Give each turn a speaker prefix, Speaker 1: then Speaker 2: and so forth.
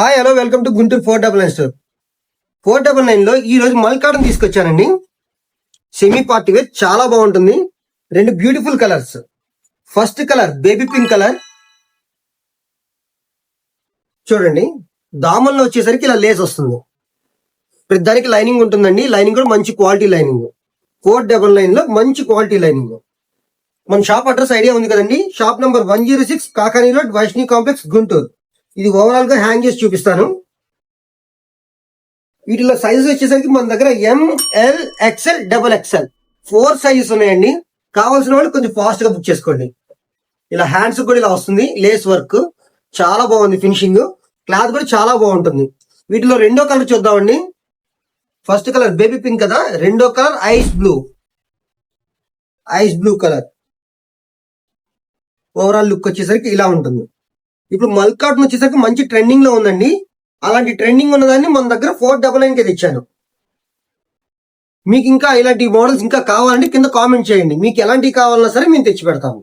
Speaker 1: Hi hello welcome to Guntur four double nine store four double నైన్లో ఈరోజు mulcotton మల్కాడన్ తీసుకొచ్చానండి. Semi party wear చాలా బాగుంటుంది. రెండు beautiful colours first colour baby pink colour చూడండి దామల్లో వచ్చేసరికి ఇలా లేస్ వస్తుంది. ప్రతి దానికి లైనింగ్ ఉంటుందండి. లైనింగ్ కూడా మంచి క్వాలిటీ లైనింగ్ ఫోర్ డబల్ నైన్లో మంచి క్వాలిటీ లైనింగ్ మన షాప్ అడ్రస్ ఐడియా ఉంది కదండి. Shop number one zero six Kakani road Vaishnavi complex Guntur ఇది ఓవరాల్గా హ్యాంగ్ చేసి చూపిస్తాను. వీటిలో సైజు వచ్చేసరికి మన దగ్గర M L XL double XL four sizes ఉన్నాయండి. కావాల్సిన వాళ్ళు కొంచెం ఫాస్ట్గా బుక్ చేసుకోండి. ఇలా హ్యాండ్స్ కూడా ఇలా వస్తుంది. లేస్ వర్క్ చాలా బాగుంది ఫినిషింగ్ క్లాత్ కూడా చాలా బాగుంటుంది. వీటిలో రెండో కలర్ చూద్దామండి. ఫస్ట్ కలర్ బేబీ పింక్ కదా. రెండో colour ice blue ice blue colour overall look వచ్చేసరికి ఇలా ఉంటుంది. ఇప్పుడు మల్కాట్ వచ్చేసరికి మంచి ట్రెండింగ్లో ఉందండి. అలాంటి ట్రెండింగ్ ఉన్నదాన్ని మన దగ్గర ఫోర్ డబల్ నైన్కే తెచ్చాను. మీకు ఇంకా ఇలాంటి మోడల్స్ ఇంకా కావాలంటే కింద కామెంట్ చేయండి. మీకు ఎలాంటివి కావాలన్నా సరే మేము తెచ్చి పెడతాము.